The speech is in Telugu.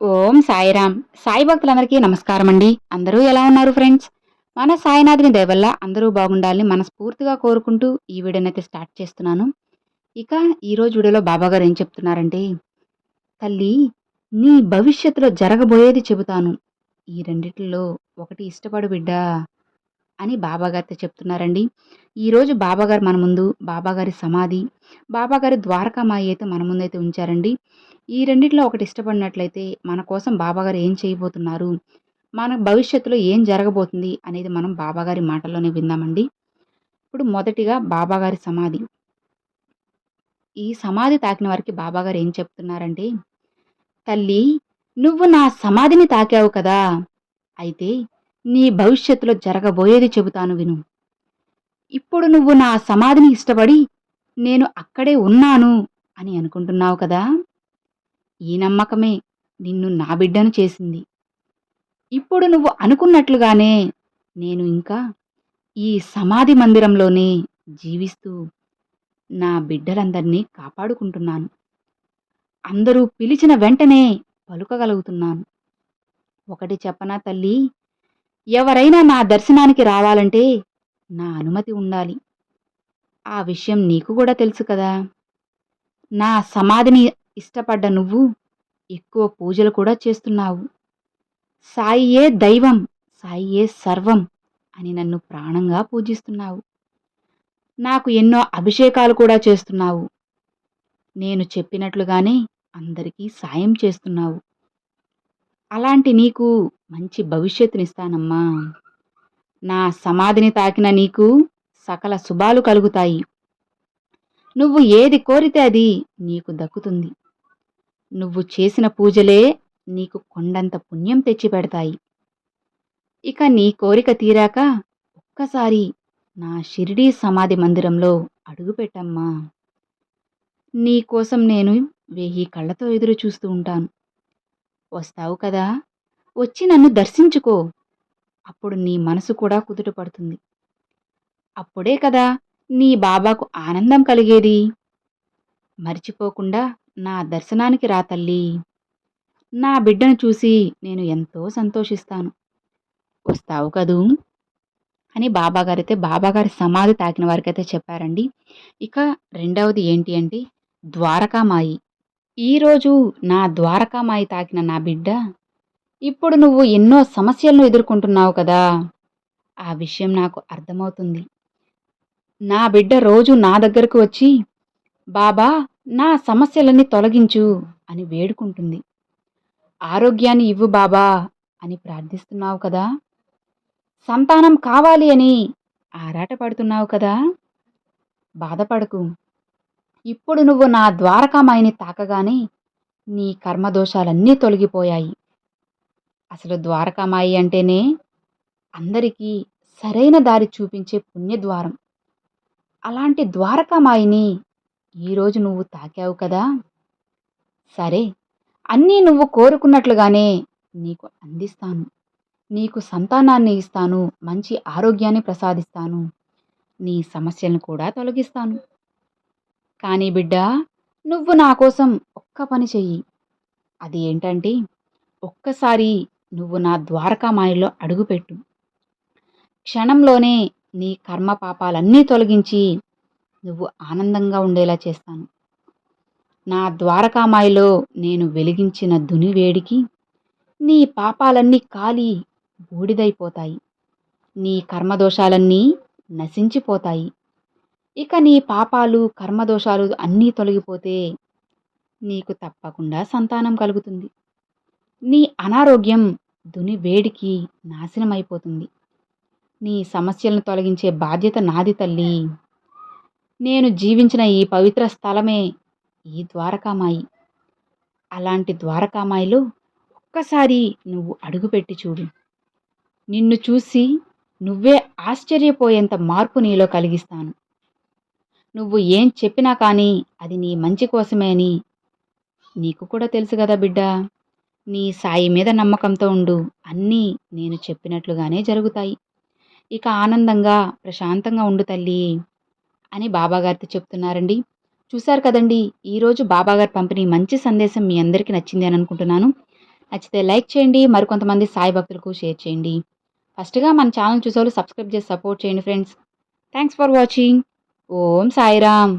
ఓం సాయిరామ్. సాయి భక్తులందరికీ నమస్కారం అండి అందరూ ఎలా ఉన్నారు ఫ్రెండ్స్? మన సాయినాథుని దయవల్ల అందరూ బాగుండాలని మనస్ఫూర్తిగా కోరుకుంటూ ఈ వీడియోనైతే స్టార్ట్ చేస్తున్నాను. ఇక ఈరోజు వీడియోలో బాబా గారు ఏం చెప్తున్నారంటే తల్లి నీ భవిష్యత్తులో జరగబోయేది చెబుతాను. ఈ రెండిట్లో ఒకటి ఇష్టపడు బిడ్డా అని బాబాగారితో చెప్తున్నారండి. ఈరోజు బాబాగారు మన ముందు బాబాగారి సమాధి బాబాగారి ద్వారకామాయి అయితే మన ముందు అయితే ఉంచారండి. ఈ రెండిట్లో ఒకటి ఇష్టపడినట్లయితే మన కోసం బాబాగారు ఏం చేయబోతున్నారు? మన భవిష్యత్తులో ఏం జరగబోతుంది అనేది మనం బాబాగారి మాటల్లోనే విందామండి. ఇప్పుడు మొదటిగా బాబాగారి సమాధి. ఈ సమాధి తాకిన వారికి బాబాగారు ఏం చెప్తున్నారంటే తల్లి నువ్వు నా సమాధిని తాకావు కదా! అయితే నీ భవిష్యత్తులో జరగబోయేది చెబుతాను విను. ఇప్పుడు నువ్వు నా సమాధిని ఇష్టపడి నేను అక్కడే ఉన్నాను అని అనుకుంటున్నావు కదా? ఈ నమ్మకమే నిన్ను నా బిడ్డను చేసింది. ఇప్పుడు నువ్వు అనుకున్నట్లుగానే నేను ఇంకా ఈ సమాధి మందిరంలోనే జీవిస్తూ నా బిడ్డలందరినీ కాపాడుకుంటున్నాను. అందరూ పిలిచిన వెంటనే పలుకగలుగుతున్నాను. ఒకటి చెప్పనా తల్లి? ఎవరైనా నా దర్శనానికి రావాలంటే నా అనుమతి ఉండాలి. ఆ విషయం నీకు కూడా తెలుసు కదా. నా సమాధిని ఇష్టపడ్డ నువ్వు ఎక్కువ పూజలు కూడా చేస్తున్నావు. సాయియే దైవం సాయియే సర్వం అని నన్ను ప్రాణంగా పూజిస్తున్నావు. నాకు ఎన్నో అభిషేకాలు కూడా చేస్తున్నావు. నేను చెప్పినట్లుగానే అందరికీ సాయం చేస్తున్నావు. అలాంటి నీకు మంచి భవిష్యత్తునిస్తానమ్మా. నా సమాధిని తాకిన నీకు సకల శుభాలు కలుగుతాయి. నువ్వు ఏది కోరితే అది నీకు దక్కుతుంది. నువ్వు చేసిన పూజలే నీకు కొండంత పుణ్యం తెచ్చిపెడతాయి ఇక నీ కోరిక తీరాక ఒక్కసారి నా షిరిడీ సమాధి మందిరంలో అడుగుపెట్టమ్మా నీకోసం నేను వెయ్యి కళ్ళతో ఎదురు చూస్తూ ఉంటాను. వస్తావు కదా వచ్చి నన్ను దర్శించుకో. అప్పుడు నీ మనసు కూడా కుదుట పడుతుంది. అప్పుడే కదా నీ బాబాకు ఆనందం కలిగేది. మర్చిపోకుండా నా దర్శనానికి రా తల్లి. నా బిడ్డను చూసి నేను ఎంతో సంతోషిస్తాను. వస్తావు కదూ? అని బాబాగారైతే బాబాగారి సమాధి తాకిన వారికైతే చెప్పారండి. ఇక రెండవది ఏంటి అంటే ద్వారకామాయి. ఈరోజు నా ద్వారకామాయి తాకిన నా బిడ్డ ఇప్పుడు నువ్వు ఎన్నో సమస్యలను ఎదుర్కొంటున్నావు కదా? ఆ విషయం నాకు అర్థమవుతుంది. నా బిడ్డ రోజు నా దగ్గరకు వచ్చి బాబా నా సమస్యలన్నీ తొలగించు అని వేడుకుంటుంది. ఆరోగ్యాన్ని ఇవ్వు బాబా అని ప్రార్థిస్తున్నావు కదా? సంతానం కావాలి అని ఆరాటపడుతున్నావు కదా? బాధపడకు. ఇప్పుడు నువ్వు నా ద్వారకామాయిని తాకగానే నీ కర్మదోషాలన్నీ తొలగిపోయాయి. అసలు ద్వారకామాయి అంటేనే అందరికీ సరైన దారి చూపించే పుణ్యద్వారం. అలాంటి ద్వారకామాయిని ఈరోజు నువ్వు తాకావు కదా? సరే అన్నీ నువ్వు కోరుకున్నట్లుగానే నీకు అందిస్తాను. నీకు సంతానాన్ని ఇస్తాను మంచి ఆరోగ్యాన్ని ప్రసాదిస్తాను నీ సమస్యలను కూడా తొలగిస్తాను. కానీ బిడ్డ నువ్వు నా కోసం ఒక్క పని చెయ్యి. అది ఏంటంటే ఒక్కసారి నువ్వు నా ద్వారకామాయలో అడుగుపెట్టు. క్షణంలోనే నీ కర్మ పాపాలన్నీ తొలగించి నువ్వు ఆనందంగా ఉండేలా చేస్తాను. నా ద్వారకామాయిలో నేను వెలిగించిన దునివేడికి నీ పాపాలన్నీ కాలి బూడిదైపోతాయి. నీ కర్మదోషాలన్నీ నశించిపోతాయి. ఇక నీ పాపాలు కర్మదోషాలు అన్నీ తొలగిపోతే నీకు తప్పకుండా సంతానం కలుగుతుంది. నీ అనారోగ్యం దుని వేడికి నాశనమైపోతుంది. నీ సమస్యలను తొలగించే బాధ్యత నాది తల్లి. నేను జీవించిన ఈ పవిత్ర స్థలమే ఈ ద్వారకామాయి. అలాంటి ద్వారకామాయిలో ఒక్కసారి నువ్వు అడుగుపెట్టి చూడు. నిన్ను చూసి నువ్వే ఆశ్చర్యపోయేంత మార్పు నీలో కలిగిస్తాను. నువ్వు ఏం చెప్పినా కానీ అది నీ మంచి కోసమే అని. నీకు కూడా తెలుసు కదా బిడ్డ నీ సాయి మీద నమ్మకంతో ఉండు. అన్నీ నేను చెప్పినట్లుగానే జరుగుతాయి. ఇక ఆనందంగా ప్రశాంతంగా ఉండు తల్లి అని బాబాగారితో చెప్తున్నారండి. చూశారు కదండి ఈరోజు బాబాగారు పంపిణీ మంచి సందేశం మీ అందరికీ నచ్చింది అని అనుకుంటున్నాను. నచ్చితే లైక్ చేయండి మరికొంతమంది సాయి భక్తులకు షేర్ చేయండి. ఫస్ట్గా మన ఛానల్ చూసేవాళ్ళు సబ్స్క్రైబ్ చేసి సపోర్ట్ చేయండి friends. Thanks for watching. Om Sairam.